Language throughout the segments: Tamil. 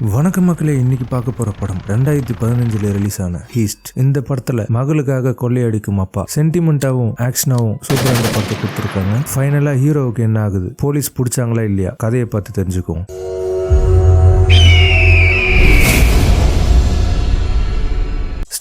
வணக்கம் மக்களே இன்னைக்கு பார்க்க போற படம் ரெண்டாயிரத்தி பதினஞ்சுல ரிலீஸ் ஆன ஹீஸ்ட் இந்த படத்துல மகளுக்காக கொள்ளையடிக்கும் அப்பா சென்டிமெண்டாவும் ஆக்ஷனாவும் சூப்பரா இந்த படத்தை கொடுத்துருக்காங்க. ஃபைனலா ஹீரோவுக்கு என்ன ஆகுது? போலீஸ் பிடிச்சாங்களா இல்லையா? கதையை பார்த்து தெரிஞ்சுக்குவோம்.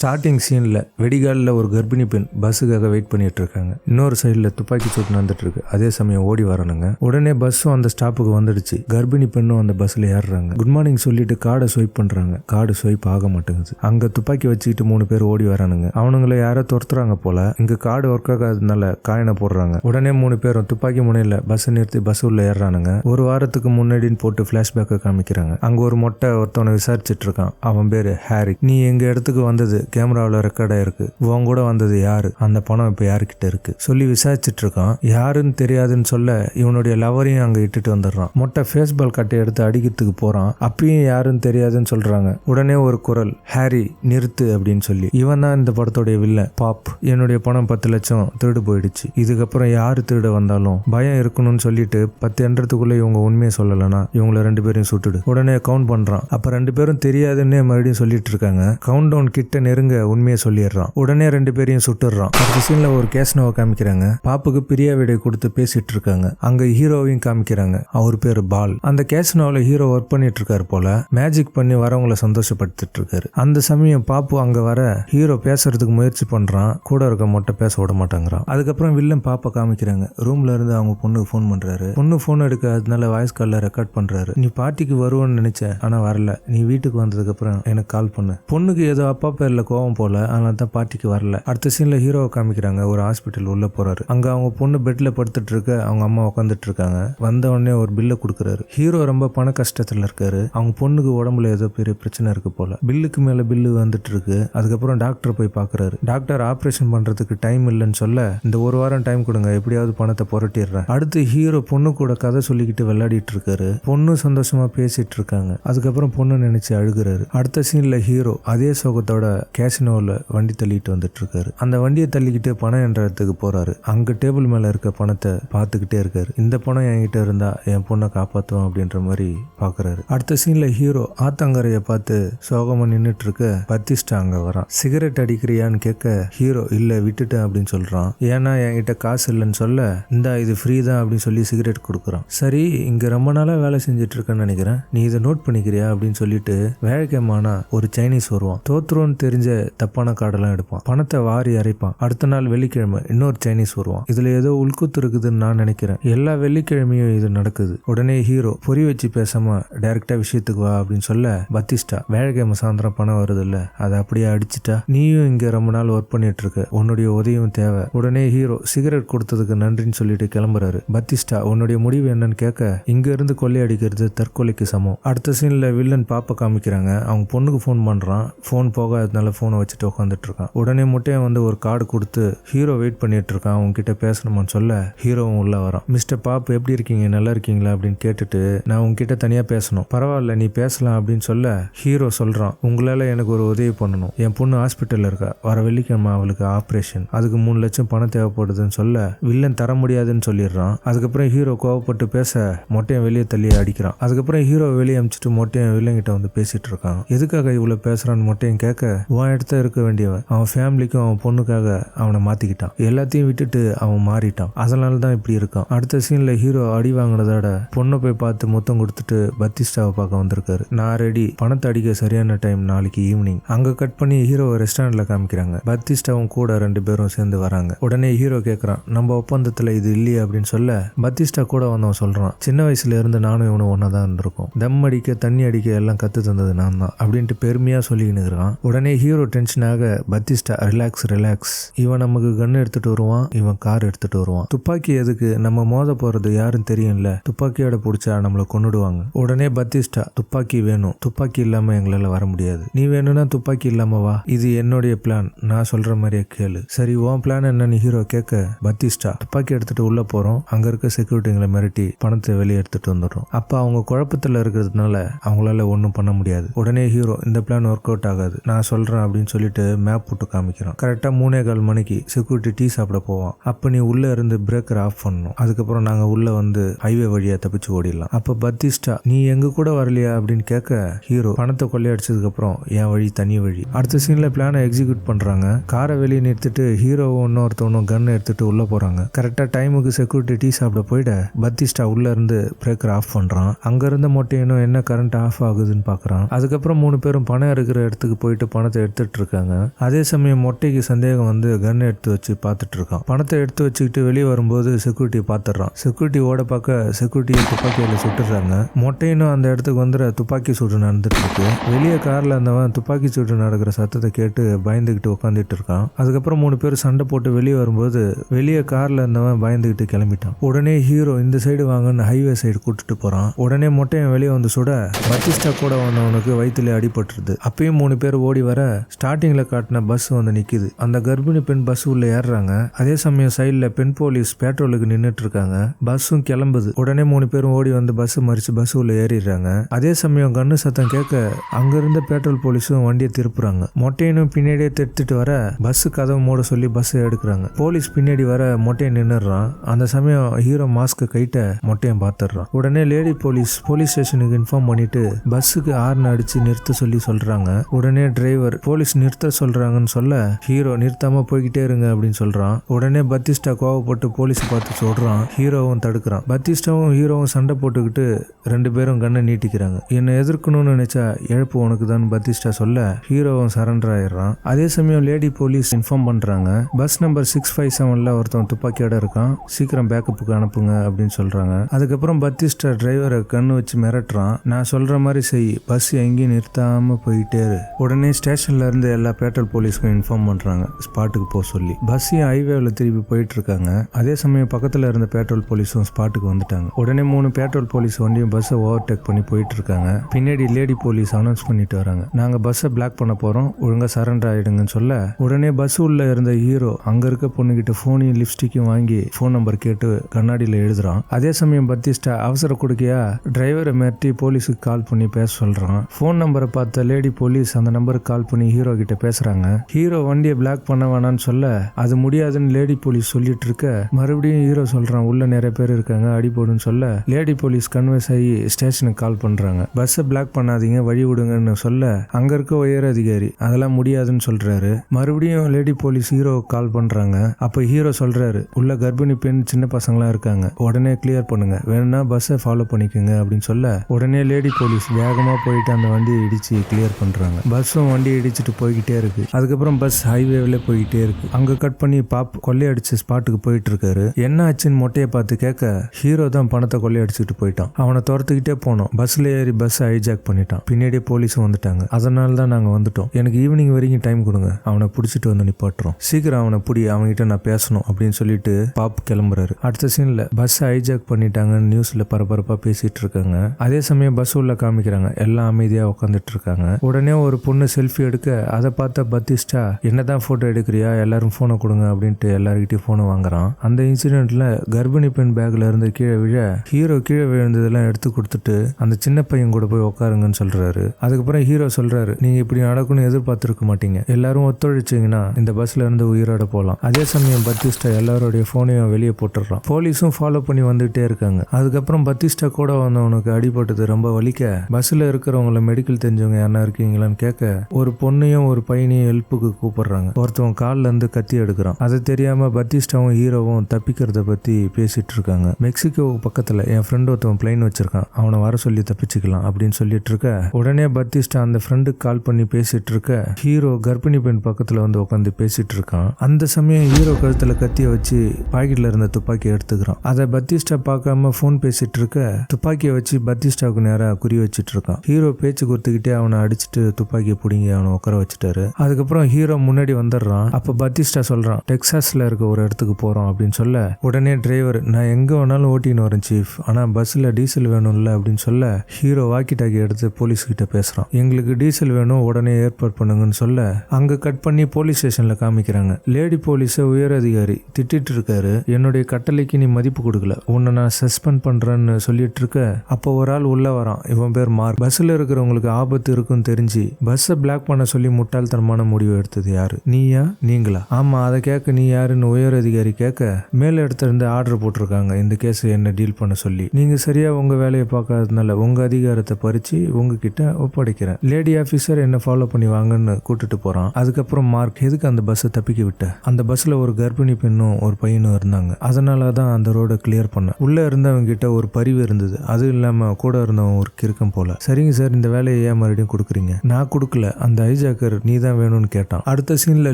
ஸ்டார்டிங் சீனில் வெடிகாலில் ஒரு கர்ப்பிணி பெண் பஸ்ஸுக்காக வெயிட் பண்ணிட்டு இருக்காங்க இன்னொரு சைடில் துப்பாக்கி சூட்டு நடந்துட்டு இருக்கு அதே சமயம் ஓடி வரணுங்க. உடனே பஸ்ஸும் அந்த ஸ்டாப்புக்கு வந்துடுச்சு. கர்ப்பிணி பெண்ணும் அந்த பஸ்ஸில் ஏறுறாங்க. குட் மார்னிங் சொல்லிட்டு கார்டை ஸ்வைப் பண்ணுறாங்க கார்டு ஸ்வைப் ஆக மாட்டேங்குது. அங்கே துப்பாக்கி வச்சுக்கிட்டு மூணு பேர் ஓடி வரானுங்க. அவனுங்களை யாரோ துரத்துறாங்க போல. இங்கே கார்டு ஒர்க் ஆகாததுனால காயினை போடுறாங்க. உடனே மூணு பேரும் துப்பாக்கி முனையில் பஸ்ஸை நிறுத்தி பஸ் உள்ள ஏறுறானுங்க. ஒரு வாரத்துக்கு முன்னாடின்னு போட்டு ஃப்ளாஷ்பேக்கை காமிக்கிறாங்க. அங்கே ஒரு மொட்டை ஒருத்தவனை விசாரிச்சுட்டு இருக்கான். அவன் பேர் ஹாரி. நீ எங்கள் இடத்துக்கு வந்தது? கேமராவில் ரெக்கார்ட் ஆயிருக்கு. உன் கூட வந்தது யாரு? அந்த பணம் இப்போ யாருக்கிட்ட இருக்கு? சொல்லி விசாரிச்சுட்டு இருக்கான் யாருன்னு தெரியாதுன்னு சொல்ல இவனுடைய லவரையும் அங்கே இட்டுட்டு வந்துடுறான். மொட்டை ஃபேஸ்பால் கட்டை எடுத்து அடிக்கிறதுக்கு போறான். அப்பயும் யாருன்னு தெரியாதுன்னு சொல்றாங்க. உடனே ஒரு குரல் ஹாரி நிறுத்து அப்படின்னு சொல்லி. இவன் தான் இந்த படத்தோடைய வில்ல பாப் என்னுடைய பணம் பத்து லட்சம் திருடு போயிடுச்சு. இதுக்கப்புறம் யாரு திருட வந்தாலும் பயம் இருக்கணும்னு சொல்லிட்டு பத்து எண்றதுக்குள்ள இவங்க உண்மையை சொல்லலைன்னா இவங்கள ரெண்டு பேரையும் சுட்டுடு. உடனே கவுண்ட் பண்றான். அப்ப ரெண்டு பேரும் தெரியாதுன்னே மறுபடியும் சொல்லிட்டு இருக்காங்க. கவுண்ட் டவுன் கிட்ட நெருங்க உண்மையை சொல்லிடுறான். உடனே ரெண்டு பேரையும் சுட்டுடுறான். அடுத்த சீன்ல ஒரு கேஸ்னோவை காமிக்கிறாங்க. பாப்புக்கு பிரியா விடை கொடுத்து பேசிட்டு இருக்காங்க அங்க ஹீரோவையும் காமிக்கிறாங்க. அவர் பேர் பால். அந்த கேஸ்னோவில் ஹீரோ ஒர்க் பண்ணிட்டு இருக்காரு போல. மேஜிக் பண்ணி வரவங்களை சந்தோஷப்படுத்திட்டு இருக்காரு அந்த சமயம் பாப்பு அங்க வர ஹீரோ பேசுறதுக்கு முயற்சி பண்றான். கூட இருக்க மொட்டை பேச விட மாட்டேங்கிறான். அதுக்கப்புறம் வில்லன் பாப்பா காமிக்கிறாங்க. ரூம்ல இருந்து அவங்க பொண்ணுக்கு ஃபோன் பண்றாரு. பொண்ணு ஃபோன் எடுக்காததுனால வாய்ஸ் கால்ல ரெக்கார்ட் பண்றாரு. நீ பார்ட்டிக்கு வருவோன்னு நினைச்ச ஆனா வரல. நீ வீட்டுக்கு வந்ததுக்கு அப்புறம் எனக்கு கால் பண்ணு. பொண்ணுக்கு ஏதோ அப்பா பேர்ல கோவம் போல அதனால தான் பார்ட்டிக்கு வரல. அடுத்த சீனில் ஹீரோவை காமிக்கிறாங்க. ஒரு ஹாஸ்பிட்டல் உள்ள போறாரு. அங்க அவங்க பொண்ணு பெட்ல படுத்துட்டு இருக்க அவங்க அம்மா உட்காந்துட்டு இருக்காங்க. வந்த உடனே ஒரு பில்லை கொடுக்குறாரு. ஹீரோ ரொம்ப பண கஷ்டத்தில் இருக்காரு. அவங்க பொண்ணுக்கு உடம்புல ஏதோ பெரிய பிரச்சனை இருக்கு போல. பில்லுக்கு மேல பில்லு வந்துட்டு இருக்கு. அதுக்கப்புறம் டாக்டர் போய் பாக்குறாரு டாக்டர் ஆபரேஷன் பண்றதுக்கு டைம் இல்லைன்னு சொல்ல இந்த ஒரு வாரம் டைம் கொடுங்க. எப்படியாவது பணத்தை புரட்டிடுறேன். அடுத்து ஹீரோ பொண்ணு கூட கதை சொல்லிக்கிட்டு விளையாடிட்டு இருக்காரு. பொண்ணு சந்தோஷமா பேசிட்டு இருக்காங்க. அதுக்கப்புறம் பொண்ணு நினைச்சு அழுகுறாரு. அடுத்த சீன்ல ஹீரோ அதே சோகத்தோட கேசினோவில் வண்டி தள்ளிட்டு வந்துட்டுருக்காரு. அந்த வண்டியை தள்ளிக்கிட்டு பணம் என்ற இடத்துக்கு போகிறாரு அங்கே டேபிள் மேலே இருக்க பணத்தை பார்த்துக்கிட்டே இருக்காரு. இந்த பணம் என்கிட்ட இருந்தால் என் பொண்ணை காப்பாற்றுவோம் அப்படின்ற மாதிரி பார்க்குறாரு அடுத்த சீனில் ஹீரோ ஆத்தங்கரையை பார்த்து சோகமாக நின்றுட்டு இருக்க பத்திஸ்டா அங்கே வரான். சிகரெட் அடிக்கிறியான்னு கேட்க ஹீரோ இல்லை விட்டுட்டேன் அப்படின்னு சொல்கிறான் ஏன்னா என்கிட்ட காசு இல்லைன்னு சொல்ல இந்தா இது ஃப்ரீ தான் அப்படின்னு சொல்லி சிகரெட் கொடுக்குறான். சரி இங்கே ரொம்ப நாளாக வேலை செஞ்சுட்டு இருக்கேன்னு நினைக்கிறேன். நீ இதை நோட் பண்ணிக்கிறியா? அப்படின்னு சொல்லிட்டு வேலைக்கிழமானா ஒரு சைனீஸ் வருவான். தோத்துருவோன்னு தெரிஞ்ச தப்பான கார்டெல்லாம் எடுப்பான். பணத்தை வாரி அரைப்பான். அடுத்த நாள் வெள்ளிக்கிழமை இன்னொரு சைனீஸ் வருவான். இதுல ஏதோ உள்குத்து இருக்குதுன்னு நான் நினைக்கிறேன். எல்லா வெள்ளிக்கிழமையும் இது நடக்குது. உடனே ஹீரோ பொறி வச்சு பேசாம டைரக்டா விஷயத்துக்கு வா அப்படின்னு சொல்ல பத்திஸ்டா வேலைக்கிழமை சாயந்தரம் பணம் வருது இல்ல அதை அப்படியே அடிச்சுட்டா நீயும் இங்க ரொம்ப நாள் ஒர்க் பண்ணிட்டு இருக்க உன்னுடைய உதவியும் தேவை. உடனே ஹீரோ சிகரெட் கொடுத்ததுக்கு நன்றின்னு சொல்லிட்டு கிளம்புறாரு. பத்திஸ்டா உன்னுடைய முடிவு என்னன்னு கேட்க இங்க இருந்து கொள்ளையடிக்கிறது தற்கொலைக்கு சமம். அடுத்த சீன்ல வில்லன் பாப்ப காமிக்கிறாங்க. அவங்க பொண்ணுக்கு ஃபோன் பண்றான். ஃபோன் போகாததுனால ஃபோனை வச்சுட்டு உட்காந்துட்ருக்கான் உடனே மட்டும் வந்து ஒரு கார்டு கொடுத்து ஹீரோ வெயிட் பண்ணிட்டு இருக்கான் உங்ககிட்ட பேசணுமான்னு சொல்ல ஹீரோவும் உள்ள வரான். மிஸ்டர் பாப் எப்படி இருக்கீங்க? நல்லா இருக்கீங்களா? அப்படின்னு கேட்டுட்டு நான் உங்ககிட்ட தனியாக பேசணும். பரவாயில்ல நீ பேசலாம். அப்படின்னு சொல்ல ஹீரோ சொல்கிறான் உங்களால் எனக்கு ஒரு உதவி பண்ணணும். என் பொண்ணு ஹாஸ்பிட்டலில் இருக்கா. வர வெள்ளிக்கிழமை அவளுக்கு ஆப்ரேஷன் அதுக்கு மூணு லட்சம் பணம் தேவைப்படுதுன்னு சொல்ல வில்லன் தர முடியாதுன்னு சொல்லிடுறான். அதுக்கப்புறம் ஹீரோ கோவப்பட்டு பேச மொட்டையன் வெளியே தள்ளி அடிக்கிறான். அதுக்கப்புறம் ஹீரோ வெளியே அமிச்சிட்டு மொட்டையன் வில்லங்கிட்ட வந்து பேசிட்டு இருக்கான். எதுக்காக இவ்வளோ பேசுகிறான்னு மொட்டையன் கேட்க அவன் இடத்த இருக்க வேண்டியவன். அவன் ஃபேமிலிக்கும் அவன் பொண்ணுக்காக அவனை மாத்திக்கிட்டான். எல்லாத்தையும் விட்டுட்டு அவன் மாறிட்டான். அதனால தான் இப்படி இருக்கான். அடுத்த சீன்ல ஹீரோ அடி வாங்கினதோட பொண்ணை போய் பார்த்து மொத்தம் கொடுத்துட்டு பத்திஸ்டாவை பார்க்க வந்திருக்காரு. நான் ரெடி பணத்தை அடிக்க சரியான டைம் நாளைக்கு ஈவினிங் அங்க கட் பண்ணி ஹீரோவை ரெஸ்டாரண்ட்ல காமிக்கிறாங்க. பத்திஸ்டாவும் கூட ரெண்டு பேரும் சேர்ந்து வராங்க. உடனே ஹீரோ கேட்கறான் நம்ம ஒப்பந்தத்துல இது இல்லையே அப்படின்னு சொல்ல பத்திஸ்டா கூட வந்தவன் சொல்றான் சின்ன வயசுல இருந்து நானும் இவனும் ஒன்றா தான் இருந்திருக்கோம். தம் அடிக்க தண்ணி அடிக்க எல்லாம் கத்து தந்தது நான் தான் அப்படின்ட்டு பெருமையா சொல்லிக்கின்னு இருக்கான். உடனே ஹீரோ டென்ஷனாக பத்திஸ்டா ரிலாக்ஸ் ரிலாக்ஸ் இவன் நமக்கு கன் எடுத்துட்டு வருவான் இவன் கார் எடுத்துட்டு வருவான். துப்பாக்கி எதுக்கு? நம்ம மோத போறது யாரும் தெரியும்ல? துப்பாக்கியோட பிடிச்சா நம்மளை கொண்டுடுவாங்க உடனே பத்திஸ்டா துப்பாக்கி வேணும். துப்பாக்கி இல்லாம எங்களால வர முடியாது. நீ வேணும்னா துப்பாக்கி இல்லாம வா. இது என்னுடைய பிளான் நான் சொல்ற மாதிரியே கேளு. சரி உன் பிளான் என்னன்னு ஹீரோ கேட்க பத்திஸ்டா துப்பாக்கி எடுத்துட்டு உள்ள போறோம். அங்க இருக்க செக்யூரிட்டிங்களை மிரட்டி பணத்தை வெளியே எடுத்துட்டு வந்துடுறோம். அப்ப அவங்க குழப்பத்துல இருக்கிறதுனால அவங்களால ஒன்றும் பண்ண முடியாது. உடனே ஹீரோ இந்த பிளான் ஒர்க் அவுட் ஆகாது. நான் சொல்றேன் அப்படின்னு சொல்லிட்டு மேப் போட்டு காமிக்கிறான். கரெக்டாக மூணே கால் மணிக்கு செக்யூரிட்டி டீ சாப்பிட போவான். அப்போ நீ உள்ளே இருந்து பிரேக்கர் ஆஃப் பண்ணணும். அதுக்கப்புறம் நாங்கள் உள்ளே வந்து ஹைவே வழியாக தப்பிச்சு ஓடிடலாம். அப்போ பத்திஸ்டா நீ எங்கள் கூட வரலையா? அப்படின்னு கேட்க ஹீரோ பணத்தை கொள்ளையடிச்சதுக்கப்புறம் என் வழி தனி வழி. அடுத்த சீனில் பிளானை எக்ஸிக்யூட் பண்ணுறாங்க காரை வெளியே நிறுத்திட்டு ஹீரோவும் இன்னொருத்தவனும் கன் எடுத்துட்டு உள்ளே போகிறாங்க கரெக்டாக டைமுக்கு செக்யூரிட்டி டீ சாப்பிட போயிட பத்திஸ்டா உள்ளே இருந்து பிரேக்கர் ஆஃப் பண்ணுறான் அங்கேருந்து மொட்டையனும் என்ன கரண்ட் ஆஃப் ஆகுதுன்னு பார்க்குறான் அதுக்கப்புறம் மூணு பேரும் பணம் இருக்கிற இடத்துக்கு போயிட்டு பணத்தை எடுத்து இருக்காங்க அதே சமயம் மொட்டைக்கு சந்தேகம் வந்து கன் எடுத்து வச்சு பார்த்துட்ருக்கான். பணத்தை எடுத்து வச்சுக்கிட்டு வெளியே வரும்போது செக்யூரிட்டி பார்த்துடுறான். செக்யூரிட்டி ஓட பார்க்க செக்யூரிட்டியை துப்பாக்கியில் சுட்டுறாங்க. மொட்டையினும் அந்த இடத்துக்கு வந்துற துப்பாக்கி சூடு நடந்துட்டு இருக்கு வெளியே காரில் இருந்தவன் துப்பாக்கி சூடு நடக்கிற சத்தத்தை கேட்டு பயந்துக்கிட்டு உட்காந்துட்டு இருக்கான் அதுக்கப்புறம் மூணு பேர் சண்டை போட்டு வெளியே வரும்போது வெளியே காரில் இருந்தவன் பயந்துக்கிட்டு கிளம்பிட்டான். உடனே ஹீரோ இந்த சைடு வாங்கன்னு ஹைவே சைடு கூட்டிட்டு போகிறான் உடனே மொட்டையன் வெளியே வந்து சுட பத்திஸ்டா கூட வந்தவனுக்கு வயிற்றுல அடிபட்டுருது. அப்பயும் மூணு பேர் ஓடி வர ஸ்டார்டிங்ல காட்டின பஸ் வந்து நிக்குது. அந்த கர்ப்பிணி பெண் பஸ் உள்ள ஏறுறாங்க. அதே சமயம் சைடுல பெண் போலீஸ் பெட்ரோலுக்கு நின்றுட்டு இருக்காங்க பஸ்ஸும் கிளம்புது. உடனே மூணு பேரும் ஓடி வந்து பஸ் மறிச்சு பஸ் உள்ள ஏறிடுறாங்க. அதே சமயம் கண்ணு சத்தம் கேட்க அங்கிருந்த பெட்ரோல் போலீஸும் வண்டியை திருப்புறாங்க. மொட்டையனும் பின்னாடியே திருத்திட்டு வர பஸ் கதவு மூட சொல்லி பஸ் எடுக்கிறாங்க. போலீஸ் பின்னாடி வர மொட்டையை நின்றுறான் அந்த சமயம் ஹீரோ மாஸ்க் கைட்ட மொட்டையை பார்த்துடுறான். உடனே லேடி போலீஸ் போலீஸ் ஸ்டேஷனுக்கு இன்ஃபார்ம் பண்ணிட்டு பஸ்ஸுக்கு ஹார்ன் அடிச்சு நிறுத்த சொல்லி சொல்றாங்க. உடனே டிரைவர் போலீஸ் நிறுத்த சொல்கிறாங்கன்னு சொல்ல ஹீரோ நிறுத்தாமல் போய்கிட்டே இருங்க அப்படின்னு சொல்கிறான் உடனே பத்திஸ்டா கோவப்பட்டு போலீஸ் பார்த்து சொல்கிறான் ஹீரோவும் தடுக்கிறான். பத்திஸ்டாவும் ஹீரோவும் சண்டை போட்டுக்கிட்டு ரெண்டு பேரும் கண்ணை நீட்டிக்கிறாங்க. என்னை எதிர்க்கணும்னு நினச்சா இழப்பு உனக்கு தான் பத்திஸ்டா சொல்ல ஹீரோவும் சரண்டர் ஆயிடுறான். அதே சமயம் லேடி போலீஸ் இன்ஃபார்ம் பண்ணுறாங்க பஸ் நம்பர் சிக்ஸ் ஃபைவ் செவனில் ஒருத்தன் துப்பாக்கியோட இருக்கான். சீக்கிரம் பேக்கப்புக்கு அனுப்புங்க அப்படின்னு சொல்கிறாங்க அதுக்கப்புறம் பத்திஸ்டா டிரைவரை கண்ணு வச்சு மிரட்டுறான். நான் சொல்கிற மாதிரி செய். பஸ் எங்கேயும் நிறுத்தாமல் போயிட்டே உடனே ஸ்டேஷன் இருந்து எல்லா பெட்ரோல் போலீஸ்க்கும் இன்ஃபார்ம் பண்ணுறாங்க ஸ்பாட்டுக்கு போக சொல்லி. பஸ்ஸையும் ஹைவேவில் திருப்பி போயிட்டு இருக்காங்க? அதே சமயம் பக்கத்தில் இருந்த பெட்ரோல் போலீஸும் ஸ்பாட்டுக்கு வந்துட்டாங்க. உடனே மூணு பெட்ரோல் போலீஸ் வண்டியும் பஸ்ஸை ஓவர்டேக் பண்ணி போயிட்டு இருக்காங்க. பின்னாடி லேடி போலீஸ் அனௌன்ஸ் பண்ணிட்டு வராங்க. நாங்கள் பஸ்ஸை பிளாக் பண்ண போகிறோம் ஒழுங்காக சரண்டர் ஆகிடுங்கன்னு சொல்ல உடனே பஸ் உள்ள இருந்த ஹீரோ அங்கே இருக்க பொண்ணுகிட்ட ஃபோனையும் லிப்ஸ்டிக்கும் வாங்கி ஃபோன் நம்பர் கேட்டு கண்ணாடியில் எழுதுறான். அதே சமயம் பத்திஸ்டா அவசர கொடுக்கையா? டிரைவரை மிரட்டி போலீஸுக்கு கால் பண்ணி பேச சொல்கிறான் ஃபோன் நம்பரை பார்த்த லேடி போலீஸ் அந்த நம்பருக்கு கால் பண்ணி ஹீரோ கிட்ட பேசுறாங்க. ஹீரோ வண்டியை பிளாக் பண்ண வேணாம்னு சொல்ல அது முடியாதுன்னு லேடி போலீஸ் சொல்லிட்டு இருக்க மறுபடியும் ஹீரோ சொல்றான் உள்ள நிறைய பேர் இருக்காங்க அடி போடுன்னு சொல்ல. லேடி போலீஸ் கன்வென்ஸ் ஆகி ஸ்டேஷனுக்கு கால் பண்றாங்க. பஸ்ஸை பிளாக் பண்ணாதீங்க வழி விடுங்கன்னு சொல்ல அங்க இருக்க உயர் அதிகாரி அதெல்லாம் முடியாதுன்னு சொல்றாரு. மறுபடியும் லேடி போலீஸ் ஹீரோவுக்கு கால் பண்றாங்க. அப்ப ஹீரோ சொல்றாரு உள்ள கர்ப்பிணி பெண் சின்ன பசங்களாம் இருக்காங்க. உடனே கிளியர் பண்ணுங்க. வேணும்னா பஸ்ஸை ஃபாலோ பண்ணிக்கோங்க அப்படின்னு சொல்ல உடனே லேடி போலீஸ் வேகமா போயிட்டு அந்த வண்டியை இடிச்சு கிளியர் பண்றாங்க. பஸ்ஸும் வண்டி இடிச்சு அடிச்சுட்டு போய்கிட்டே இருக்கு. அதுக்கப்புறம் பஸ் ஹைவேல போய்கிட்டே இருக்கு. அங்க கட் பண்ணி பாப் கொள்ளையடிச்ச ஸ்பாட்டுக்கு போயிட்டு இருக்காரு. என்ன ஆச்சுன்னு மொட்டையை பார்த்து கேட்க ஹீரோ தான் பணத்தை கொள்ளையடிச்சுட்டு போயிட்டான். அவனை துரத்துக்கிட்டே போனோம். பஸ்ல ஏறி பஸ் ஹைஜாக் பண்ணிட்டான். பின்னாடியே போலீஸும் வந்துட்டாங்க. அதனால தான் நாங்க வந்துட்டோம். எனக்கு ஈவினிங் வரைக்கும் டைம் கொடுங்க. அவனை பிடிச்சிட்டு வந்து நிப்பாட்டுறோம். சீக்கிரம் அவனை பிடி. அவன்கிட்ட நான் பேசணும் அப்படின்னு சொல்லிட்டு பாப் கிளம்புறாரு. அடுத்த சீன்ல பஸ் ஹைஜாக் பண்ணிட்டாங்கன்னு நியூஸ்ல பரபரப்பா பேசிட்டு இருக்காங்க. அதே சமயம் பஸ் உள்ள காமிக்கிறாங்க. எல்லாம் அமைதியா உட்காந்துட்டு இருக்காங்க. உடனே ஒரு பொண்ணு செல்ஃபி எடுக்க அதை பார்த்த பத்திஸ்டா என்னதான் போட்டோ எடுக்கிறியா? எல்லாரும் போனை கொடுங்க அப்படின்ட்டு எல்லாருக்கிட்டையும் போனை வாங்குறான். அந்த இன்சிடென்ட்ல கர்ப்பிணி பெண் பேக்ல இருந்து கீழே விழ ஹீரோ கீழே விழுந்ததெல்லாம் எடுத்து கொடுத்துட்டு அந்த சின்ன பையன் கூட போய் உட்காருங்கன்னு சொல்றாரு. அதுக்கப்புறம் ஹீரோ சொல்றாரு நீங்க இப்படி நடக்கும்னு எதிர்பார்த்துருக்க மாட்டீங்க. எல்லாரும் ஒத்துழைச்சீங்கன்னா இந்த பஸ்ல இருந்து உயிரோட போகலாம் அதே சமயம் பத்திஸ்டா எல்லாருடைய போனையும் வெளியே போட்டுடுறான். போலீஸும் ஃபாலோ பண்ணி வந்துகிட்டே இருக்காங்க. அதுக்கப்புறம் பத்திஸ்டா கூட வந்தவனுக்கு அடிபட்டது ரொம்ப வலிக்க பஸ்ல இருக்கிறவங்கள மெடிக்கல் தெரிஞ்சவங்க யாரா இருக்கீங்களான்னு கேட்க ஒரு பொண்ணையும் ஒரு பையனையும் ஹெல்ப்புக்கு கூப்பிடுறாங்க. ஒருத்தவன் கால்ல இருந்து கத்தி எடுக்கிறான். அது தெரியாம பத்திஸ்டாவும் ஹீரோவும் தப்பிக்கிறத பத்தி பேசிட்டு இருக்காங்க. மெக்சிகோ பக்கத்துல என் ஃப்ரெண்ட் ஒருத்தவன் பிளைன் வச்சிருக்கான். அவனை வர சொல்லி தப்பிச்சுக்கலாம் அப்படின்னு சொல்லிட்டு இருக்க உடனே பத்திஸ்டா அந்த ஃப்ரெண்டுக்கு கால் பண்ணி பேசிட்டு இருக்க ஹீரோ கர்ப்பிணி பெண் பக்கத்துல வந்து உட்காந்து பேசிட்டு இருக்கான். அந்த சமயம் ஹீரோ கழுத்துல கத்திய வச்சு பாக்கெட்ல இருந்த துப்பாக்கியை எடுத்துக்கிறான். அதை பத்திஸ்டா பார்க்காம ஃபோன் பேசிட்டு இருக்க துப்பாக்கியை வச்சு பத்திஸ்டாவுக்கு நேராக குறி வச்சிட்டு இருக்கான். ஹீரோ பேச்சு கொடுத்துக்கிட்டே அவனை அடிச்சுட்டு துப்பாக்கியை பிடிங்கி அவனை உட்கார வச்சுட்டாரு. அதுக்கப்புறம் ஹீரோ முன்னாடி வந்துடுறான். அப்போ பத்திஸ்டா சொல்கிறான் டெக்ஸாஸில் இருக்க ஒரு இடத்துக்கு போறோம் அப்படின்னு சொல்ல உடனே டிரைவர் நான் எங்கே வேணாலும் ஓட்டின்னு வரேன் சீஃப். ஆனால் பஸ்ஸில் டீசல் வேணும்ல அப்படின்னு சொல்ல ஹீரோ வாக்கி டாக்கி எடுத்து போலீஸ் கிட்ட பேசுறான். எங்களுக்கு டீசல் வேணும் உடனே ஏற்பாடு பண்ணுங்கன்னு சொல்ல அங்க கட் பண்ணி போலீஸ் ஸ்டேஷன்ல காமிக்கிறாங்க. லேடி போலீஸ உயர் அதிகாரி திட்டிட்டு இருக்காரு. என்னுடைய கட்டளைக்கு நீ மதிப்பு கொடுக்கல. உன்னை நான் சஸ்பெண்ட் பண்றேன்னு சொல்லிட்டு இருக்க அப்போ ஒரு ஆள் உள்ள வரான். இவன் பேர் மார்க் பஸ்ல இருக்கிறவங்களுக்கு ஆபத்து இருக்குன்னு தெரிஞ்சு பஸ்ஸை பிளாக் பண்ண சொல்லி முட்டாள்தனமான முடிவு எடுத்தது யாரு? நீயா? நீங்களா? ஆமா அதை கேட்க நீ யாருன்னு உயர் அதிகாரி கேட்க மேல இடத்துல இருந்து ஆர்டர் போட்டிருக்காங்க. இந்த கேஸ் என்ன டீல் பண்ண சொல்லி. நீங்க சரியா உங்க வேலையை பார்க்காததுனால உங்க அதிகாரத்தை பறிச்சு உங்ககிட்ட ஒப்படைக்கிறேன். லேடி ஆபீசர் என்ன ஃபாலோ பண்ணி வாங்கன்னு கூட்டிட்டு போறான். அதுக்கப்புறம் மார்க் எதுக்கு அந்த பஸ்ஸை தப்பிக்க விட்ட? அந்த பஸ்ல ஒரு கர்ப்பிணி பெண்ணும் ஒரு பையனும் இருந்தாங்க. அதனால தான் அந்த ரோடை கிளியர் பண்ண உள்ள இருந்தவங்க கிட்ட ஒரு பரிவு இருந்தது. அது இல்லாம கூட இருந்தவன் ஒரு கிறுக்கம் போல. சரிங்க சார் இந்த வேலையை ஏன் மறுபடியும் கொடுக்குறீங்க? நான் கொடுக்கல. அந்த ஹைஜாக்கர் நீ தான் வேணும்னு கேட்டான். அடுத்த சீன்ல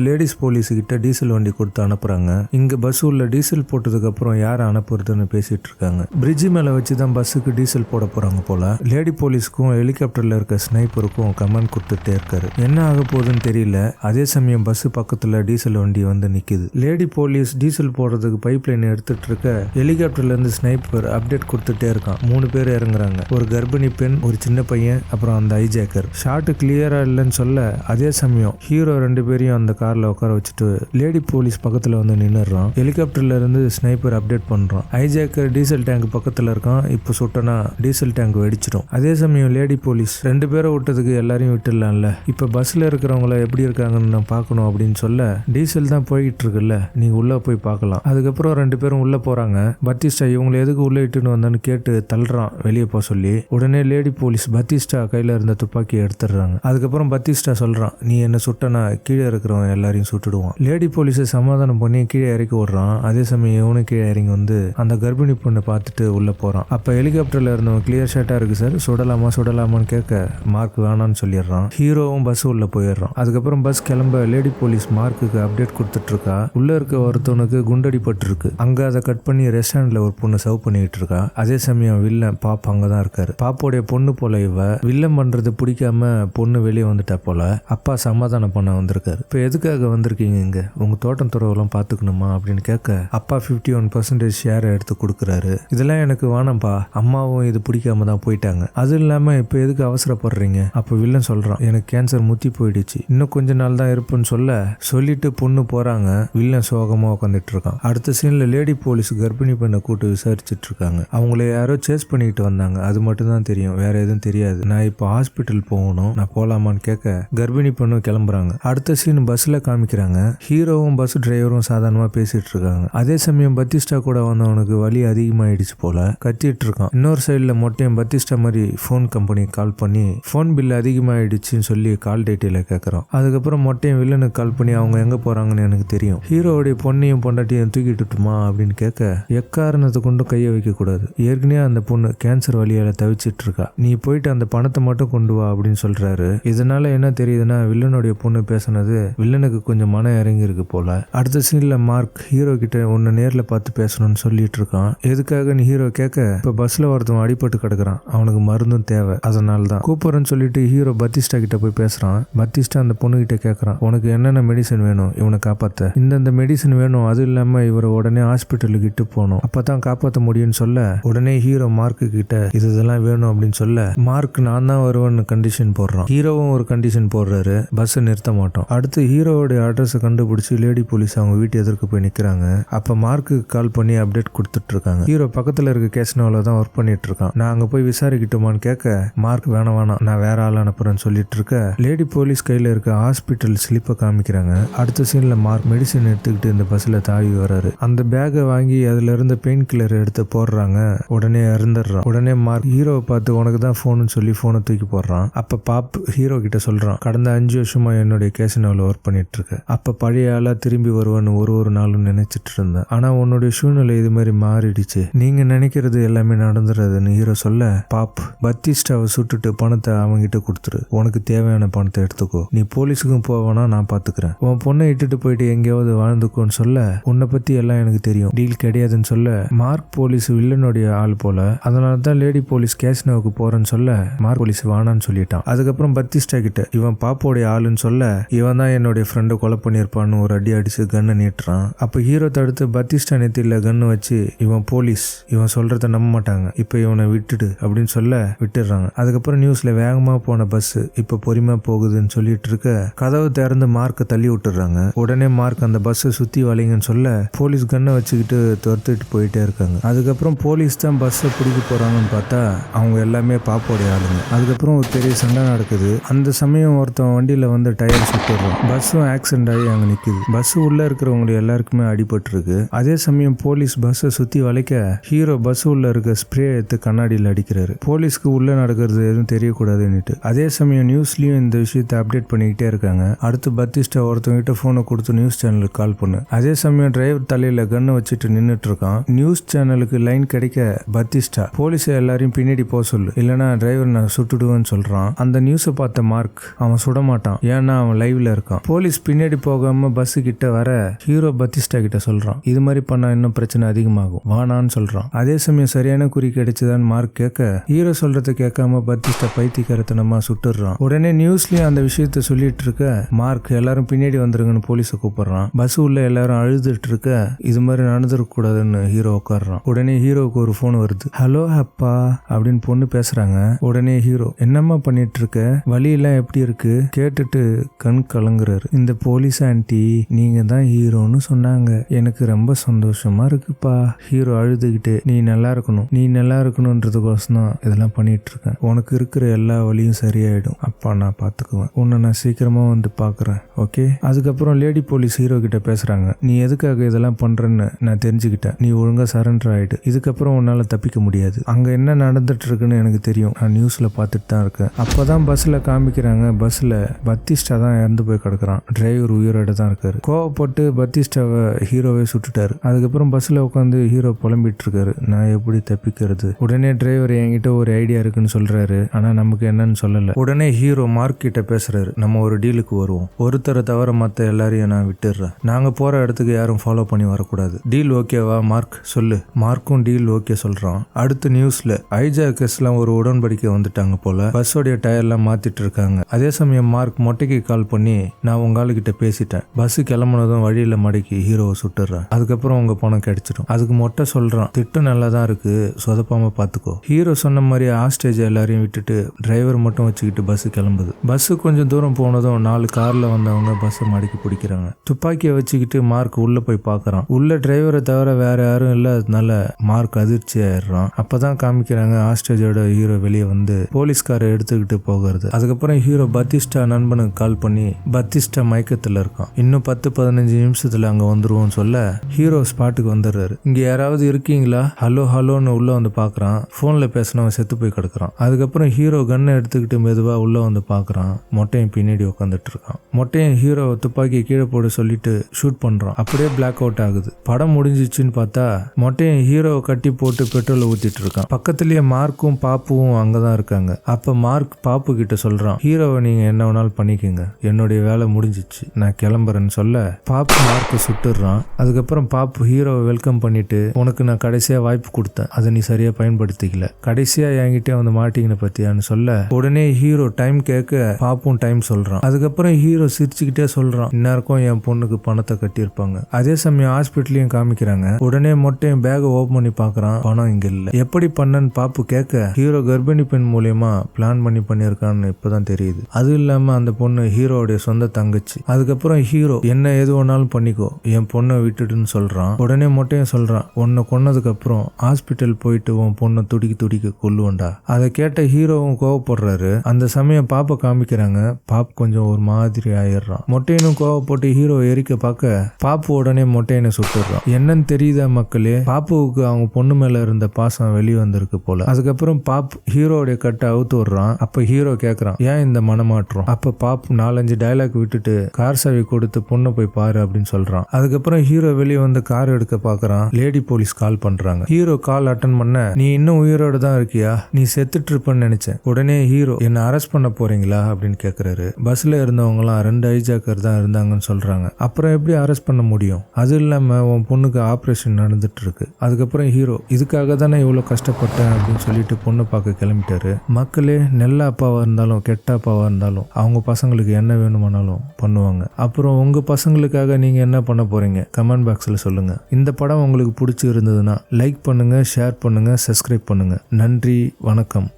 லேடிஸ் போலீஸ் கிட்ட டீசல் வண்டி கொடுத்து அனுப்புறாங்க. இங்க பஸ் உள்ள டீசல் போட்டதுக்கு அப்புறம் யாரை அனுப்புறதுன்னு பேசிட்டு இருக்காங்க. பிரிட்ஜ் மேல வச்சு தான் பஸ்ஸுக்கு டீசல் போட போறாங்க போல. லேடி போலீஸ்க்கும் ஹெலிகாப்டர்ல இருக்க ஸ்னைப்பருக்கும் கமெண்ட் கொடுத்துட்டே இருக்காரு. என்ன ஆக போகுதுன்னு தெரியல. அதே சமயம் பஸ் பக்கத்துல டீசல் வண்டி வந்து நிக்குது. லேடி போலீஸ் டீசல் போடுறதுக்கு பைப் லைன் எடுத்துட்டு இருக்க ஹெலிகாப்டர்ல இருந்து ஸ்னைப்பர் அப்டேட் கொடுத்துட்டே இருக்கான். மூணு பேர் இறங்குறாங்க. ஒரு கர்ப்பிணி பெண் ஒரு சின்ன பையன் அப்புறம் அந்த ஐஜாக்கர் ஷாட் கிளியரா இல்லைன்னு சொல்ல அதே சமயம் ஹீரோ ரெண்டு பேரையும் அந்த கார்ல உட்கார வச்சுட்டு லேடி போலீஸ் பக்கத்துல வந்து நின்னுறான் ஹெலிகாப்டர்ல இருந்து ஸ்னைப்பர் அப்டேட் பண்ணுறான் ஹைஜாக்கர் டீசல் டேங்க் பக்கத்துல இருக்கான். இப்போ சுட்டனா டீசல் டேங்க் வெடிச்சிடும். அதே சமயம் லேடி போலீஸ் ரெண்டு பேரை விட்டதுக்கு எல்லாரையும் விட்டுடலாம்ல. இப்ப பஸ்ல இருக்கிறவங்கள எப்படி இருக்காங்கன்னு நான் பார்க்கணும் அப்படின்னு சொல்ல டீசல் தான் போய்கிட்டு இருக்குல்ல நீங்க உள்ள போய் பார்க்கலாம். அதுக்கப்புறம் ரெண்டு பேரும் உள்ள போறாங்க. பத்திஸ்டா இவங்களை எதுக்கு உள்ள இட்டுன்னு வந்தான்னு கேட்டு தள்ளுறான் வெளியே போக சொல்லி. உடனே லேடி போலீஸ் பத்திஸ்டா கையில இருந்த துப்பாக்கி எடுத்துடுறாங்க. அதுக்கப்புறம் பத்திஸ்டா சொல்கிறான் நீ என்ன சுட்டனா? கீழே இருக்கிறவன் எல்லாரையும் சுட்டுடுவான். லேடி போலீஸை சமாதானம் பண்ணி கீழே இறக்கி விடுறான். அதே சமயம் இவனும் கீழே இறங்கி வந்து அந்த கர்ப்பிணி பொண்ணை பார்த்துட்டு உள்ளே போகிறான் அப்போ ஹெலிகாப்டரில் இருந்தவன் கிளியர் ஷாட்டா இருக்குது சார் சுடலாமா சுடலாமான்னு கேட்க மார்க் வேணான்னு சொல்லிடுறான். ஹீரோவும் பஸ் உள்ளே போயிடுறான். அதுக்கப்புறம் பஸ் கிளம்ப லேடி போலீஸ் மார்க்குக்கு அப்டேட் கொடுத்துட்ருக்கா. உள்ளே இருக்க ஒருத்தவனுக்கு குண்டடிப்பட்டிருக்கு அங்கே அதை கட் பண்ணி ரெஸ்டாரண்ட்டில் ஒரு பொண்ணு சர்வ் பண்ணிக்கிட்டு இருக்கா அதே சமயம் வில்லன் பாப் அங்கதான் இருக்காரு. பாப்போடைய பொண்ணு போல இவ. வில்லன் பண்ணுறது பிடிக்காம பொண்ணு வெளியே வந்துட்டா போல. அப்பா சமாதானம் பண்ண வந்திருக்காரு. இப்போ எதுக்காக வந்திருக்கீங்க இங்க? உங்க தோட்டம் துறவெல்லாம் பார்த்துக்கணுமா அப்படின்னு கேட்க அப்பா 51% ஒன் பர்சன்டேஜ் ஷேர் எடுத்து கொடுக்குறாரு. இதெல்லாம் எனக்கு வேணாம்ப்பா. அம்மாவும் இது பிடிக்காம தான் போயிட்டாங்க. அது இல்லாமல் இப்போ எதுக்கு அவசரப்படுறீங்க? அப்போ வில்லன் சொல்கிறான் எனக்கு கேன்சர் முத்தி போயிடுச்சு. இன்னும் கொஞ்ச நாள் தான் இருப்புன்னு சொல்ல சொல்லிட்டு பொண்ணு போகிறாங்க வில்லன் சோகமாக உட்காந்துட்டு இருக்கான். அடுத்த சீனில் லேடி போலீஸ் கர்ப்பிணி பெண்ணை கூட்டு விசாரிச்சுட்டு இருக்காங்க. அவங்கள யாரோ சேஸ் பண்ணிக்கிட்டு வந்தாங்க. அது மட்டும் தான் தெரியும். வேற எதுவும் தெரியாது. நான் இப்போ ஹாஸ்பிட்டல் போகணும். நான் போகலாமான்னு கேட்க கர்ப்பிணி பொண்ணு கிளம்புறாங்க. அடுத்த சீன் பஸ்ல காமிக்கிறாங்க. ஹீரோவும் பஸ் டிரைவரும் சாதாரணமா பேசிட்டு இருக்காங்க. அதே சமயம் பத்திஸ்டா கூட வந்தவனுக்கு வலி அதிகமாயிடுச்சு போல கத்திட்டு இருக்கான். இன்னொரு சைடில் மொட்டையும் பத்திஸ்டா மாதிரி ஃபோன் கம்பெனி கால் பண்ணி ஃபோன் பில் அதிகமாயிடுச்சுன்னு சொல்லி கால் டீட்டெயில கேட்குறோம் அதுக்கப்புறம் மொட்டையும் வில்லனுக்கு கால் பண்ணி அவங்க எங்க போறாங்கன்னு எனக்கு தெரியும். ஹீரோவுடைய பொண்ணையும் பொண்டாட்டியும் தூக்கிட்டுட்டுமா அப்படின்னு கேட்க எக்காரணத்தை கொண்டும் கையை வைக்க கூடாது. ஏற்கனவே அந்த பொண்ணு கேன்சர் வழியால தவிச்சிட்டு இருக்கா. நீ போயிட்டு அந்த பணத்தை மட்டும் கொண்டு வா அப்படின்னு சொல்றாரு. இதனால என்ன தெரியும் தெரியுதுன்னா வில்லனுடைய பொண்ணு பேசுனது வில்லனுக்கு கொஞ்சம் மனம் இறங்கி இருக்கு போல. அடுத்த சீன்ல மார்க் ஹீரோ கிட்ட உன்னை நேர்ல பார்த்து பேசணும்னு சொல்லிட்டு இருக்கான். எதுக்காக நீ ஹீரோ கேட்க? இப்ப பஸ்ல ஒருத்தன் அடிபட்டு கிடக்குறான். அவனுக்கு மருந்தும் தேவை. அதனால தான். கூப்பிடுறேன்னு சொல்லிட்டு ஹீரோ பத்திஸ்டா கிட்ட போய் பேசுறான். பத்திஸ்டா அந்த பொண்ணு கிட்ட கேட்கறான். உனக்கு என்னென்ன மெடிசன் வேணும்? இவனை காப்பாத்த. இந்தந்த மெடிசன் வேணும். அது இல்லாம இவரை உடனே ஹாஸ்பிட்டலுக்கு இட்டு போகணும். அப்பதான் காப்பாற்ற முடியும்னு சொல்ல உடனே ஹீரோ மார்க்கு கிட்ட இது இதெல்லாம் வேணும் அப்படின்னு சொல்ல மார்க் நான் தான் வருவேன்னு கண்டிஷன் போடுறான். ஹீரோவும் ஒரு கண்டிஷன் போடுறாரு. பஸ் நிறுத்த மாட்டோம். அடுத்து ஹீரோவுடைய அட்ரஸ் கண்டுபிடிச்சு லேடி போலீஸ் அவங்க வீட்டு எதிர்க்கு போய் நிக்கிறாங்க. அப்ப மார்க்கு கால் பண்ணி அப்டேட் கொடுத்துட்டு இருக்காங்க ஹீரோ பக்கத்துல இருக்க கேஸ்னோவில் தான் ஒர்க் பண்ணிட்டு இருக்கான் நான் அங்க போய் விசாரிக்கட்டுமான்னு கேட்க மார்க் வேணாம் வேணாம் நான் வேற ஆள் அனுப்புறேன்னு சொல்லிட்டு இருக்க லேடி போலீஸ் கையில இருக்க ஹாஸ்பிட்டல் ஸ்லிப்பை காமிக்கிறாங்க. அடுத்த சீன்ல மார்க் மெடிசன் எடுத்துக்கிட்டு இந்த பஸ்ல தாவி வராரு அந்த பேக்கை வாங்கி அதுல இருந்த பெயின் கில்லர் எடுத்து போடுறாங்க. உடனே இறந்துடுறான். உடனே மார்க் ஹீரோவை பார்த்து உனக்கு தான் ஃபோனுன்னு சொல்லி ஃபோனை தூக்கி போடுறான். அப்ப பாப் ஹீரோ கிட்ட சொல்றான் கடந்த அஞ்சு வருஷமாக என்னுடைய கேசினோவில் ஒர்க் பண்ணிட்டு அப்போ பழைய ஆளாக திரும்பி வருவேன்னு ஒரு ஒரு நாளும் நினச்சிட்டு இருந்தேன். ஆனால் உன்னுடைய சூழ்நிலை இது மாதிரி மாறிடுச்சு. நீங்கள் நினைக்கிறது எல்லாமே நடந்துறதுன்னு ஹீரோ சொல்ல பாப் பத்திஸ்டாவை சுட்டுட்டு பணத்தை அவங்ககிட்ட கொடுத்துரு. உனக்கு தேவையான பணத்தை எடுத்துக்கோ. நீ போலீஸுக்கும் போவேனா நான் பார்த்துக்கிறேன் உன் பொண்ணை இட்டுட்டு போயிட்டு எங்கேயாவது வாழ்ந்துக்கோன்னு சொல்ல உன்னை பற்றி எல்லாம் எனக்கு தெரியும். டீல் கிடையாதுன்னு சொல்ல மார்க் போலீஸ் வில்லனுடைய ஆள் போல. அதனால தான் லேடி போலீஸ் கேஷ்னோவுக்கு போகிறேன்னு சொல்ல மார்க் போலீஸ் வானான்னு சொல்லிட்டான். அதுக்கப்புறம் பத்திஸ்டா கிட்ட இவன் பாப்போடைய ஆளுன்னு சொல்ல இவன் தான் என்னுடைய ஃப்ரெண்டை கொலை பண்ணியிருப்பான்னு ஒரு அடி அடிச்சு கண்ணை நீட்டுறான். அப்போ ஹீரோ தடுத்து பத்திஸ்டா நெத்தியில் கன்று வச்சு இவன் போலீஸ் இவன் சொல்றத நம்ப மாட்டாங்க இப்போ இவனை விட்டுடு அப்படின்னு சொல்ல விட்டுடுறாங்க. அதுக்கப்புறம் நியூஸ்ல வேகமா போன பஸ் இப்போ பொறுமையாக போகுதுன்னு சொல்லிட்டு இருக்க கதவு திறந்து மார்க்கை தள்ளி விட்டுறாங்க உடனே மார்க் அந்த பஸ்ஸை சுத்தி வளைங்கன்னு சொல்ல போலீஸ் கன்னை வச்சுக்கிட்டு துரத்துட்டு போயிட்டே இருக்காங்க. அதுக்கப்புறம் போலீஸ் தான் பஸ்ஸை பிடிக்க போறாங்கன்னு பார்த்தா அவங்க எல்லாமே பாப்போடைய ஆளுங்க. அதுக்கப்புறம் ஒரு பெரிய சண்டை நடக்குது. அந்த சமயம் ஒருத்தன் வண்டியில் வந்து டயர் சுட்டுறான் பஸ்ஸும் ஆக்சிடென்ட் ஆகி அங்கே நிக்குது. பஸ் உள்ளே இருக்கிறவங்க எல்லாருக்குமே அடிபட்டுருக்கு. அதே சமயம் போலீஸ் பஸ்ஸை சுற்றி வளைக்க ஹீரோ பஸ் உள்ளே இருக்க ஸ்ப்ரே எடுத்து கண்ணாடியில் அடிக்கிறாரு. போலீஸ்க்கு உள்ளே நடக்கிறது எதுவும் தெரியக்கூடாதுன்னுட்டு. அதே சமயம் நியூஸ்லேயும் இந்த விஷயத்தை அப்டேட் பண்ணிக்கிட்டே இருக்காங்க. அடுத்து பத்திஸ்டா ஒருத்தவங்கிட்ட ஃபோனை கொடுத்து நியூஸ் சேனலுக்கு கால் பண்ணு. அதே சமயம் டிரைவர் தலையில் கண்ணை வச்சுட்டு நின்றுட்டு இருக்கான் நியூஸ் சேனலுக்கு லைன் கிடைக்க பத்திஸ்டா போலீஸ் எல்லாரையும் பின்னாடி போக சொல்லு. இல்லைனா டிரைவர் நான் சுட்டுடுவேன்னு சொல்கிறான் அந்த நியூஸை பார்த்த மார்க் அவன் சுட மாட்டான் ஏன்னா அவன் லைவ்ல இருக்கான். போலீஸ் பின்னாடி போகாம பஸ் கிட்ட வர ஹீரோ பத்திஸ்டா கிட்ட சொல்றான். இது மாதிரி பண்ணா இன்னும் பிரச்சனை அதிகமாகும். வானான்னு சொல்றான். அதே சமயம் சரியான குறி கிடைச்சதான்னு மார்க் கேட்க ஹீரோ சொல்றதை கேட்காம பத்திஸ்டா பைத்தியக்காரத்தனமா சுட்டுறான் உடனே நியூஸ்லயும் அந்த விஷயத்த சொல்லிட்டு இருக்க மார்க் எல்லாரும் பின்னாடி வந்துருங்கன்னு போலீஸை கூப்பிடுறான். பஸ் உள்ள எல்லாரும் அழுதுட்டு இருக்க இது மாதிரி நடந்துருக்க கூடாதுன்னு ஹீரோ உட்காடுறான் உடனே ஹீரோவுக்கு ஒரு ஃபோன் வருது. ஹலோ அப்பா அப்படின்னு பொண்ணு பேசுறாங்க. உடனே ஹீரோ என்னம்மா பண்ணிட்டு இருக்க? வழியெல்லாம் எப்படி இருக்கு? கேட்டுட்டு கண் கலங்குறாரு. இந்த போலீஸ் ஆண்டி நீங்க தான் ஹீரோன்னு சொன்னாங்க. எனக்கு ரொம்ப சந்தோஷமா இருக்குப்பா. ஹீரோ அழுதுகிட்டு நீ நல்லா இருக்கணும். நீ நல்லா இருக்கணும்ன்றதுக்கோசம் தான் இதெல்லாம் பண்ணிட்டு இருக்கேன் உனக்கு இருக்கிற எல்லா வழியும் சரியாயிடும். அப்பா நான் பாத்துக்குவேன். உன்னை நான் சீக்கிரமா வந்து பாக்குறேன். ஓகே அதுக்கப்புறம் லேடி போலீஸ் ஹீரோ கிட்ட பேசுறாங்க. நீ எதுக்காக இதெல்லாம் பண்றேன்னு நான் தெரிஞ்சுக்கிட்டேன். நீ ஒழுங்கா சரண்டர் ஆயிடு. இதுக்கப்புறம் உன்னால தப்பிக்க முடியாது. அங்க என்ன நடந்துட்டு இருக்குன்னு எனக்கு தெரியும். நான் நியூஸ்ல பார்த்துட்டு தான் இருக்கேன். அப்பதான் பஸ்ல காமிக்கிறாங்க. பஸ் பஸ்ஸில் பத்திஸ்டா தான் இறந்து போய் கிடக்குறான். டிரைவர் உயிரோட தான் இருக்காரு. கோவப்பட்டு பத்திஸ்டாவை ஹீரோவே சுட்டுட்டாரு. அதுக்கப்புறம் பஸ்ஸில் உட்காந்து ஹீரோ புலம்பிட்டு இருக்காரு நான் எப்படி தப்பிக்கிறது? உடனே டிரைவர் என்கிட்ட ஒரு ஐடியா இருக்குன்னு சொல்றாரு. ஆனால் நமக்கு என்னன்னு சொல்லலை. உடனே ஹீரோ மார்க் கிட்ட பேசுறாரு. நம்ம ஒரு டீலுக்கு வருவோம். ஒருத்தரை தவிர மற்ற எல்லாரையும் நான் விட்டுடுறேன். நாங்கள் போகிற இடத்துக்கு யாரும் ஃபாலோ பண்ணி வரக்கூடாது. டீல் ஓகேவா மார்க் சொல்லு. மார்க்கும் டீல் ஓகே சொல்கிறான் அடுத்த நியூஸில் ஐஜாக்கர்ஸ்லாம் ஒரு உடன்படிக்கை வந்துட்டாங்க போல. பஸ்ஸோடைய டயர்லாம் மாற்றிட்டு இருக்காங்க அதே சமயம் மார்க் மொட்டைக்கு கால் பண்ணி நான் உங்க ஆளுகிட்ட பேசிட்டேன். பஸ் கிளம்புனதும் வழியில மடக்கி ஹீரோவை சுட்டுறேன் அதுக்கப்புறம் உங்க பணம் கிடைச்சிடும். அதுக்கு மொட்டை சொல்றான் திட்டம் நல்லா தான் இருக்கு. சொதப்பாம பாத்துக்கோ. ஹீரோ சொன்ன மாதிரி ஆஸ்டேஜ் எல்லாரையும் விட்டுட்டு டிரைவர் மட்டும் வச்சுக்கிட்டு பஸ் கிளம்புது. பஸ் கொஞ்சம் தூரம் போனதும் நாலு கார்ல வந்தவங்க பஸ்ஸை மடக்கி பிடிக்கிறாங்க. துப்பாக்கியை வச்சுக்கிட்டு மார்க் உள்ள போய் பாக்குறான். உள்ள டிரைவரை தவிர வேற யாரும் இல்லாததுனால மார்க் அதிர்ச்சி ஆயிடுறான். அப்பதான் காமிக்கிறாங்க ஆஸ்டேஜோட ஹீரோ வெளியே வந்து போலீஸ்காரை எடுத்துக்கிட்டு போகிறது. அதுக்கப்புறம் ஹீரோ பத்திஸ்டா நண்பனுக்கு கால் பண்ணி பத்திஸ்டா மயக்கத்தில் இருக்கான். இன்னும் பத்து பதினஞ்சு நிமிஷத்தில் அங்கே வந்துருவோம்னு சொல்ல ஹீரோ ஸ்பாட்டுக்கு வந்துடுறாரு. இங்கே யாராவது இருக்கீங்களா? ஹலோ ஹலோன்னு உள்ளே வந்து பார்க்குறான் ஃபோனில் பேசினவன் செத்து போய் கிடக்குறான். அதுக்கப்புறம் ஹீரோ கன்னை எடுத்துக்கிட்டு மெதுவாக உள்ளே வந்து பார்க்குறான் மொட்டையும் பின்னாடி உட்காந்துட்டு இருக்கான். மொட்டையும் ஹீரோ துப்பாக்கி கீழே போட சொல்லிட்டு ஷூட் பண்ணுறான் அப்படியே பிளாக் அவுட் ஆகுது. படம் முடிஞ்சிச்சுன்னு பார்த்தா மொட்டையும் ஹீரோவை கட்டி போட்டு பெட்ரோல் ஊற்றிட்டு இருக்கான். பக்கத்துலேயே மார்க்கும் பாப்புவும் அங்கதான் இருக்காங்க. அப்போ மார்க் பாப்பு கிட்ட சொல்கிறான் ஹீரோவை நீங்கள் என்ன வேணாலும் பண்ணிக்கோங்க. என்னுடைய வேலை முடிஞ்சிச்சு. நான் கிளம்புறேன்னு சொல்ல பாப்பு மார்க்கு சுட்டுறான் அதுக்கப்புறம் பாப்பு ஹீரோவை வெல்கம் பண்ணிட்டு உனக்கு நான் கடைசியாக வாய்ப்பு கொடுத்தேன். அதை நீ சரியா பயன்படுத்திக்கல. கடைசியா என்கிட்ட வந்து மாட்டிங்கன்னு பற்றியான்னு சொல்ல உடனே ஹீரோ டைம் கேட்க பாப்பும் டைம் சொல்கிறான் அதுக்கப்புறம் ஹீரோ சிரிச்சுக்கிட்டே சொல்கிறான் இந்நேரக்கும் என் பொண்ணுக்கு பணத்தை கட்டியிருப்பாங்க. அதே சமயம் ஹாஸ்பிட்டலையும் காமிக்கிறாங்க. உடனே மொட்டையும் பேகை ஓப்பன் பண்ணி பார்க்குறான் பணம் இங்கே இல்லை. எப்படி பண்ணன்னு பாப்பு கேட்க ஹீரோ கர்ப்பிணி பெண் மூலியமா பிளான் பண்ணி பண்ணியிருக்கான்னு இப்போதான் தெரியுது. அது இல்லாமல் அந்த பொண்ணு ஹீரோடைய சொந்த தங்கச்சி. அதுக்கப்புறம் ஹீரோ என்ன எது வேணாலும் பண்ணிக்கோ. என் பொண்ணை விட்டுட்டுன்னு சொல்கிறான் உடனே மொட்டையும் சொல்கிறான் உன்னை கொன்னதுக்கப்புறம் ஹாஸ்பிட்டல் போயிட்டு உன் பொண்ணை துடிக்க துடிக்க கொல்லுவோண்டா. அதை கேட்ட ஹீரோவும் கோவப்படுறாரு. அந்த சமயம் பாப்பை காமிக்கிறாங்க. பாப் கொஞ்சம் ஒரு மாதிரி ஆயிடுறான். மொட்டையனும் கோவப்பட்டு ஹீரோ எரிக்க பார்க்க பாப்பு உடனே மொட்டையனை சுட்டுறான் என்னன்னு தெரியுதா மக்களே? பாப்புவுக்கு அவங்க பொண்ணு மேல இருந்த பாசம் வெளியே வந்திருக்கு போல. அதுக்கப்புறம் பாப் ஹீரோடைய கட்டை அவுத்து விடுறான். அப்போ ஹீரோ கேட்குறான் ஏன் இந்த மனம் மனமாற்றம் அப்ப பாப் நாலஞ்சு டயலாக் விட்டுட்டு கார் சாவி கொடுத்து பொண்ணை போய் பாரு அப்படின்னு சொல்றான். அதுக்கப்புறம் ஹீரோ வெளியே வந்து கார் எடுக்க பாக்குறான். லேடி போலீஸ் கால் பண்றாங்க. ஹீரோ கால் அட்டன் பண்ண நீ இன்னும் உயிரோடு தான் இருக்கியா? நீ செத்துட்டு இருப்பேன்னு நினைச்சேன். உடனே ஹீரோ என்ன அரெஸ்ட் பண்ண போறீங்களா? அப்படின்னு கேக்குறாரு. பஸ்ல இருந்தவங்க எல்லாம் ரெண்டு ஐஜாக்கர் தான் இருந்தாங்கன்னு சொல்றாங்க. அப்புறம் எப்படி அரெஸ்ட் பண்ண முடியும்? அது இல்லாம உன் பொண்ணுக்கு ஆபரேஷன் நடந்துட்டு இருக்கு அதுக்கப்புறம் ஹீரோ இதுக்காக தானே இவ்வளவு கஷ்டப்பட்டேன்? அப்படின்னு சொல்லிட்டு பொண்ணு பார்க்க கிளம்பிட்டாரு. மக்களே நல்ல அப்பாவா இருந்தாலும் கெட்ட அப்பாவா இருந்தாலும் இருந்தாலும் அவங்க பசங்களுக்கு என்ன வேணுமானாலும் பண்ணுவாங்க. அப்புறம் உங்க பசங்களுக்காக நீங்க என்ன பண்ண போறீங்க? கமெண்ட் பாக்ஸில் சொல்லுங்க. இந்த படம் உங்களுக்கு பிடிச்சி இருந்ததுன்னா லைக் பண்ணுங்க ஷேர் பண்ணுங்க சப்ஸ்கிரைப் பண்ணுங்க. நன்றி வணக்கம்.